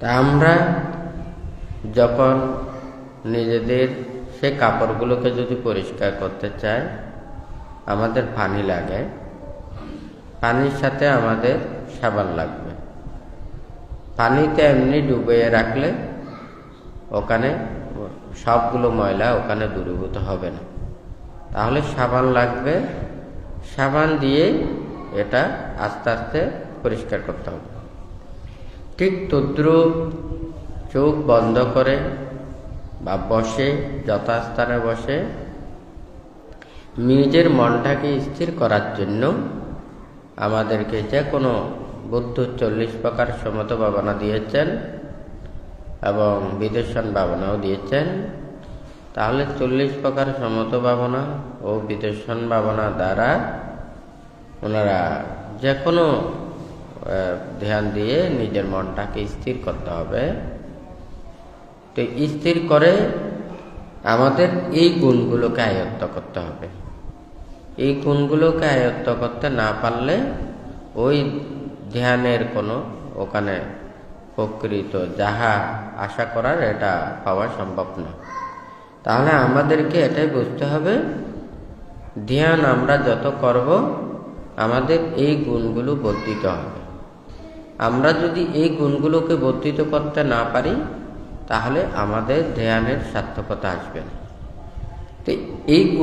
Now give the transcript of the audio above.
তা আমরা যখন নিজেদের সে কাপড়গুলোকে যদি পরিষ্কার করতে চাই, আমাদের পানি লাগে। পানির সাথে আমাদের সাবান লাগবে। পানিতে এমনি ডুবিয়ে রাখলে ওখানে সবগুলো ময়লা ওখানে দূরীভূত হবে না। তাহলে সাবান লাগবে। সাবান দিয়ে এটা আস্তে আস্তে পরিষ্কার করতে হবে। ঠিক তদ্রুপ চোখ বন্ধ করে বা বসে, যথাস্থানে বসে, নিজের মনটাকে স্থির করার জন্য আমাদেরকে যে কোনো বুদ্ধ চল্লিশ প্রকার সমত ভাবনা দিয়েছেন এবং বিদর্শন ভাবনাও দিয়েছেন। তাহলে চল্লিশ প্রকার সমত ভাবনা ও বিদর্শন ভাবনা দ্বারা ওনারা যে কোনো ধ্যান দিয়ে নিজের মনটাকে স্থির করতে হবে। তো স্থির করে আমাদের এই গুণগুলোকে আয়ত্ত করতে হবে। এই গুণগুলোকে আয়ত্ত করতে না পারলে ওই ধ্যানের কোনো ওখানে প্রকৃত যাহা আশা করার এটা পাওয়া সম্ভব না। তাহলে আমাদেরকে এটাই বুঝতে হবে, ধ্যান আমরা যত করব, আমাদের এই গুণগুলো বর্ধিত হবে। আমরা যদি এই গুণগুলোকে বর্ধিত করতে না পারি, তাহলে আমাদের ধ্যানের সার্থকতা আসবে না। তো এই গুণ